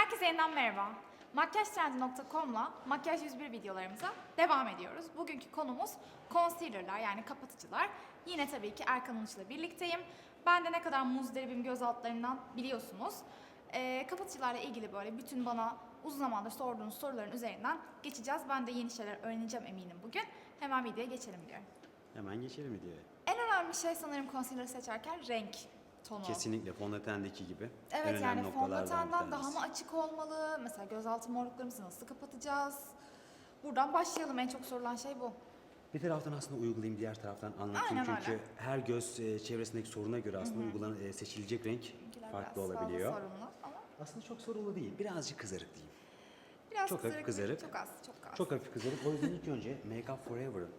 Herkese yeniden merhaba. Makyajtrendi.com'la Makyaj 101 videolarımıza devam ediyoruz. Bugünkü konumuz concealer'lar yani kapatıcılar. Yine tabii ki Erkan Uluç'la birlikteyim. Ben de ne kadar muzdaribim göz altlarından biliyorsunuz. Ee, kapatıcılarla ilgili böyle bütün bana uzun zamandır sorduğunuz soruların üzerinden geçeceğiz. Ben de yeni şeyler öğreneceğim eminim bugün. Hemen videoya geçelim diyorum. Hemen geçelim videoya. En önemli şey sanırım concealer seçerken renk tonu. Kesinlikle fondötendeki gibi. Evet yani fondötenden daha mı açık olmalı? Mesela gözaltı morluklarımızı nasıl kapatacağız? Buradan başlayalım. En çok sorulan şey bu. Bir taraftan aslında uygulayayım, diğer taraftan anlatayım. Aynen Çünkü öyle. her göz e, çevresindeki soruna göre aslında uygulanan e, seçilecek renk Bizimkiler farklı biraz fazla olabiliyor. sorunlu ama Aslında çok sorunlu değil. Birazcık kızarık diyeyim. biraz Çok hafif kızarık, kızarık. Çok az, çok az. Çok hafif kızarık. O yüzden ilk önce Make Up Forever'ın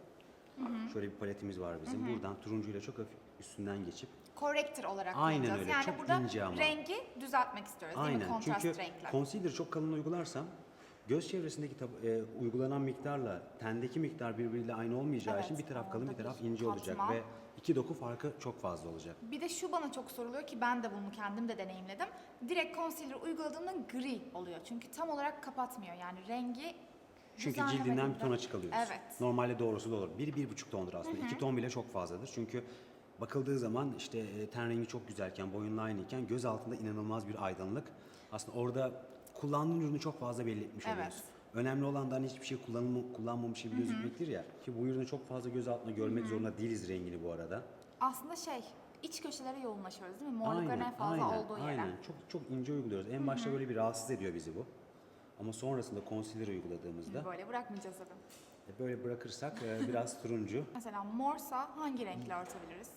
şöyle bir paletimiz var bizim. Buradan turuncuyla çok hafif üstünden geçip Corrector olarak Aynen kullanacağız. öyle, Yani çok burada ince ama. rengi düzeltmek istiyoruz değil mi? Aynen. Kontrast Çünkü renkler. concealer çok kalın uygularsam göz çevresindeki tab- e, uygulanan miktarla tendeki miktar birbiriyle aynı olmayacağı Evet, için bir taraf kalın bir taraf bir ince olacak katman. ve iki doku farkı çok fazla olacak. Bir de şu bana çok soruluyor ki ben de bunu kendim de deneyimledim. Direkt concealer uyguladığımda gri oluyor. Çünkü tam olarak kapatmıyor. Yani rengi Çünkü cildinden bir düzenlemediğinde- ton açık alıyoruz. Evet. Normalde doğrusu da olur. Bir, bir buçuk tondur aslında. İki ton bile çok fazladır. Çünkü bakıldığı zaman işte e, ten rengi çok güzelken, boyunla aynıyken göz altında inanılmaz bir aydınlık. Aslında orada kullandığın ürünü çok fazla belli etmiş Evet. oluyoruz. Önemli olan da hani hiçbir şey kullanım, kullanmamış gibi gözükmektir ya. Ki bu ürünü çok fazla göz altında görmek zorunda değiliz rengini bu arada. Aslında şey, iç köşelere yoğunlaşıyoruz değil mi? Morlukların en fazla aynen, olduğu yere. Aynen. Çok çok ince uyguluyoruz. En başta böyle bir rahatsız ediyor bizi bu. Ama sonrasında concealer uyguladığımızda Böyle bırakmayacağız tabii. e, böyle bırakırsak e, biraz turuncu. Mesela morsa hangi renkle örtebiliriz?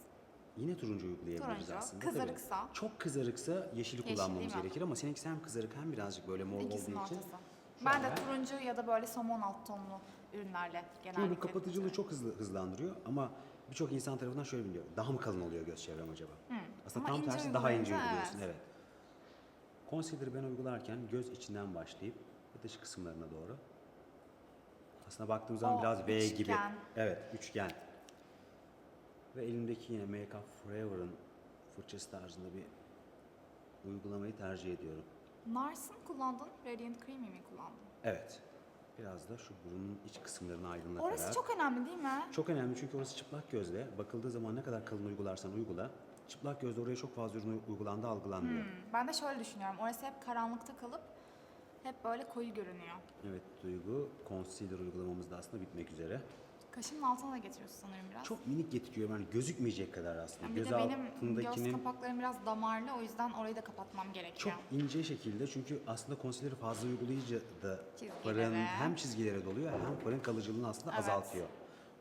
Yine turuncu uygulayabiliriz Turuncu. aslında. tabii. Kızarıksa? Çok kızarıksa yeşili Yeşil kullanmamız değil mi? gerekir ama seninkisi hem kızarık hem birazcık böyle mor İkisinin olduğu için. ortası. şu Ben de an- turuncu ya da böyle somon alt tonlu ürünlerle genellikle. Çünkü bu kapatıcılığı çok hızlı hızlandırıyor ama birçok insan tarafından şöyle biliyor. Daha mı kalın oluyor göz çevrem acaba? Aslında Ama tam ince tersi daha ince uygulayınca uyguluyorsun. evet. Evet. Concealer'ı ben uygularken göz içinden başlayıp dış kısımlarına doğru. Aslında baktığım zaman O biraz V gibi. üçgen. Evet, üçgen. Ve elimdeki yine Make Up Forever'ın fırçası tarzında bir uygulamayı tercih ediyorum. Nars'ın kullandın, Radiant Creamy mi kullandın? Evet. Biraz da şu burunun iç kısımlarını aydınlatarak. Orası çok önemli değil mi? Çok önemli çünkü orası çıplak gözle. Bakıldığı zaman ne kadar kalın uygularsan uygula. Çıplak gözle oraya çok fazla ürün uygulandığı algılanmıyor. Hmm, Ben de şöyle düşünüyorum. Orası hep karanlıkta kalıp hep böyle koyu görünüyor. Evet Duygu, concealer uygulamamız da aslında bitmek üzere. Kaşının altına da getiriyorsun sanırım biraz. Çok minik getiriyor yani gözükmeyecek kadar aslında. Yani bir göz de benim göz altındakinin kapaklarım biraz damarlı o yüzden orayı da kapatmam çok gerekiyor. ince şekilde çünkü aslında concealer'ı fazla uygulayınca da Çizgilere. farın hem çizgilere doluyor hem farın kalıcılığını aslında Evet. azaltıyor.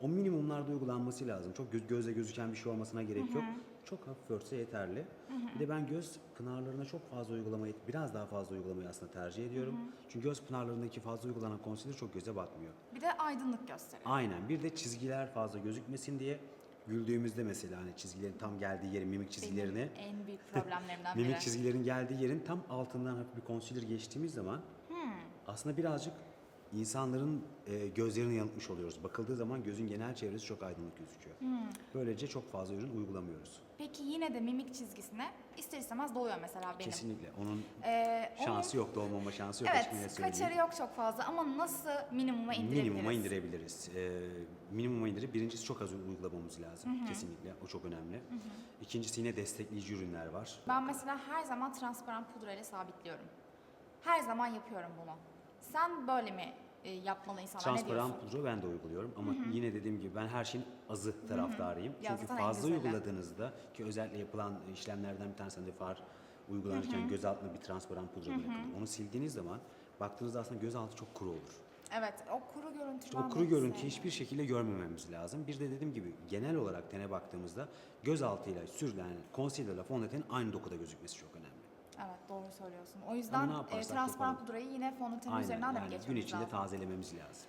O minimumlarda uygulanması lazım. Çok göz, gözle gözüken bir şey olmasına gerek yok. Çok hafif örtse yeterli. Bir de ben göz pınarlarına çok fazla uygulamayı, biraz daha fazla uygulamayı aslında tercih ediyorum. Çünkü göz pınarlarındaki fazla uygulanan concealer çok göze batmıyor. Bir de aydınlık gösteriyor. Aynen. Bir de çizgiler fazla gözükmesin diye güldüğümüzde mesela hani çizgilerin tam geldiği yerin mimik çizgilerini Benim en büyük problemlerimden biri. mimik çizgilerin geldiği yerin tam altından hafif bir concealer geçtiğimiz zaman aslında birazcık insanların e, gözlerini yanıltmış oluyoruz. Bakıldığı zaman gözün genel çevresi çok aydınlık gözüküyor. Hmm. Böylece çok fazla ürün uygulamıyoruz. Peki yine de mimik çizgisine ister istemez doğuyor mesela benim. Kesinlikle. Onun Ee, onun- şansı yok, dolmama şansı yok. Evet, kaçarı yok çok fazla ama nasıl minimuma indirebiliriz? Minimuma indirebiliriz. Ee, minimuma indirip birincisi çok az uygulamamız lazım. Kesinlikle. O çok önemli. İkincisi yine destekleyici ürünler var. Ben mesela her zaman transparan pudra ile sabitliyorum. Her zaman yapıyorum bunu. Sen böyle mi e, yapmalı insanlar? ne Transparan diyorsun? pudra ben de uyguluyorum ama yine dediğim gibi ben her şeyin azı taraftarıyım. Ya Çünkü fazla uyguladığınızda ki özellikle yapılan işlemlerden bir tanesi de far uygulanırken göz altına bir transparan pudra bırakılır. Onu sildiğiniz zaman baktığınızda aslında göz altı çok kuru olur. Evet, o kuru görüntü İşte o kuru sevmiyorum. hiçbir şekilde görmememiz lazım. Bir de dediğim gibi genel olarak tene baktığımızda göz altıyla sürülen concealer'la fondötenin aynı dokuda gözükmesi çok önemli. Evet, doğru söylüyorsun. O yüzden ne e, yaparsak transparan yapalım. pudrayı yine fondötenin Aynen üzerinden de mi yani gün geçmemiz içinde lazım? tazelememiz lazım.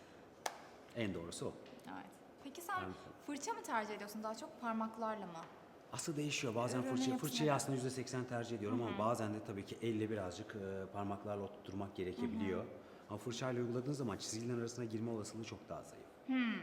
En doğrusu o. Evet. Peki sen Evet. fırça mı tercih ediyorsun daha çok parmaklarla mı? Aslında değişiyor. Bazen Ürünün fırça, fırçayı göre. aslında %80 tercih ediyorum ama bazen de tabii ki elle birazcık e, parmaklarla oturtturmak gerekebiliyor. Ama fırçayla uyguladığın zaman çizgilerin arasına girme olasılığı çok daha zayıf.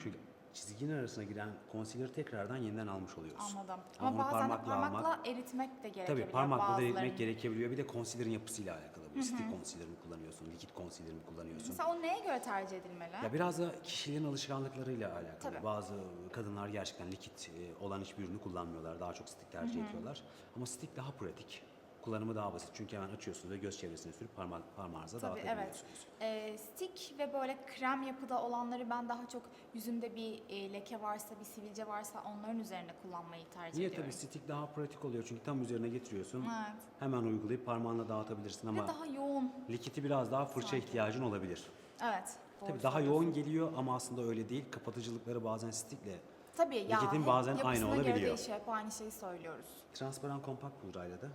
Çünkü çizginin arasına giren concealer'ı tekrardan yeniden almış oluyoruz. Anladım. Ama Ama, bazen parmakla parmakla almak- eritmek de gerekebiliyor. Tabii parmakla da bazılarının. eritmek gerekebiliyor. Bir de concealer'ın yapısıyla alakalı bu. Stick concealer mi kullanıyorsun, likit concealer mi kullanıyorsun? Mesela o neye göre tercih edilmeli? Ya biraz da kişilerin alışkanlıklarıyla alakalı. Tabii. Bazı kadınlar gerçekten likit e, olan hiçbir ürünü kullanmıyorlar. Daha çok stick tercih ediyorlar. Ama stick daha pratik. Kullanımı daha basit. Çünkü hemen açıyorsunuz ve göz çevresine sürüp parmak, parmağınıza Tabii evet. dağıtabiliyorsunuz. Ee, stick ve böyle krem yapıda olanları ben daha çok yüzümde bir e, leke varsa, bir sivilce varsa onların üzerine kullanmayı tercih Niye ediyorum. tabii stick daha pratik oluyor çünkü tam üzerine getiriyorsun. Evet. Hemen uygulayıp parmağınla dağıtabilirsin Ve ama daha yoğun. likiti biraz daha fırça Sanki. ihtiyacın olabilir. Evet. doğru Tabii daha söylüyorsun. yoğun geliyor ama aslında öyle değil. Kapatıcılıkları bazen stickle. Tabii ya. Likitin hep bazen aynı yapısına göre olabiliyor. değişiyor. Hep aynı şeyi söylüyoruz. Transparan kompakt pudrayla da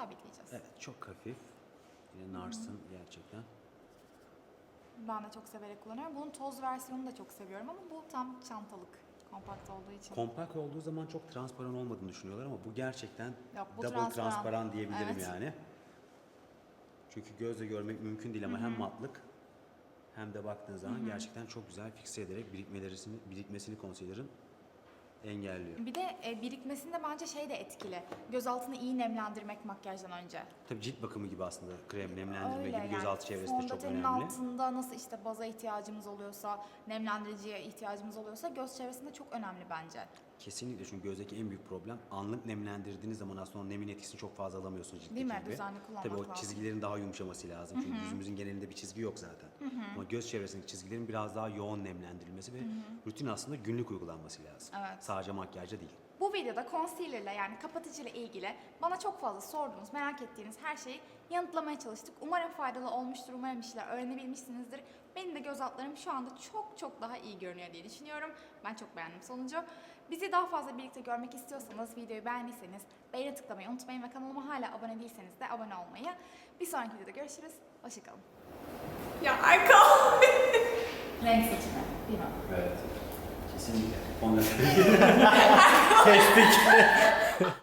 Sabitleyeceğiz. evet çok hafif. Yine Nars'ın gerçekten. Ben de çok severek kullanıyorum. Bunun toz versiyonunu da çok seviyorum ama bu tam çantalık. Kompakt olduğu için. Kompakt olduğu zaman çok transparan olmadığını düşünüyorlar ama bu gerçekten Yok, bu double transparan. transparan, diyebilirim Evet. yani. Çünkü gözle görmek mümkün değil ama hem matlık hem de baktığın zaman gerçekten çok güzel fikse ederek birikmelerini, birikmesini concealer'ın engelliyor. Bir de e, birikmesinde bence şey de etkili. Göz altını iyi nemlendirmek makyajdan önce. Tabii cilt bakımı gibi aslında krem nemlendirme gibi gözaltı çevresi de çok fondötenin önemli. altında nasıl işte baza ihtiyacımız oluyorsa, nemlendiriciye ihtiyacımız oluyorsa göz çevresinde çok önemli bence. Kesinlikle çünkü gözdeki en büyük problem anlık nemlendirdiğiniz zaman aslında o nemin etkisini çok fazla alamıyorsunuz ciltteki Değil mi? gibi. Düzenli kullanmak Tabii o lazım. çizgilerin daha yumuşaması lazım. Çünkü yüzümüzün genelinde bir çizgi yok zaten. Ama göz çevresindeki çizgilerin biraz daha yoğun nemlendirilmesi ve rutin aslında günlük uygulanması lazım. Evet. Sadece makyajda değil. Bu videoda concealer'la yani kapatıcıyla ilgili bana çok fazla sorduğunuz, merak ettiğiniz her şeyi yanıtlamaya çalıştık. Umarım faydalı olmuştur, umarım bir şeyler öğrenebilmişsinizdir. Benim de göz altlarım şu anda çok çok daha iyi görünüyor diye düşünüyorum. Ben çok beğendim sonucu. Bizi daha fazla birlikte görmek istiyorsanız, videoyu beğendiyseniz beğeni tıklamayı unutmayın ve kanalıma hala abone değilseniz de abone olmayı. Bir sonraki videoda görüşürüz. Hoşçakalın. Ya Erkan! Renk seçimi, değil mi? Evet. Kesinlikle. Fondöten. Kestik.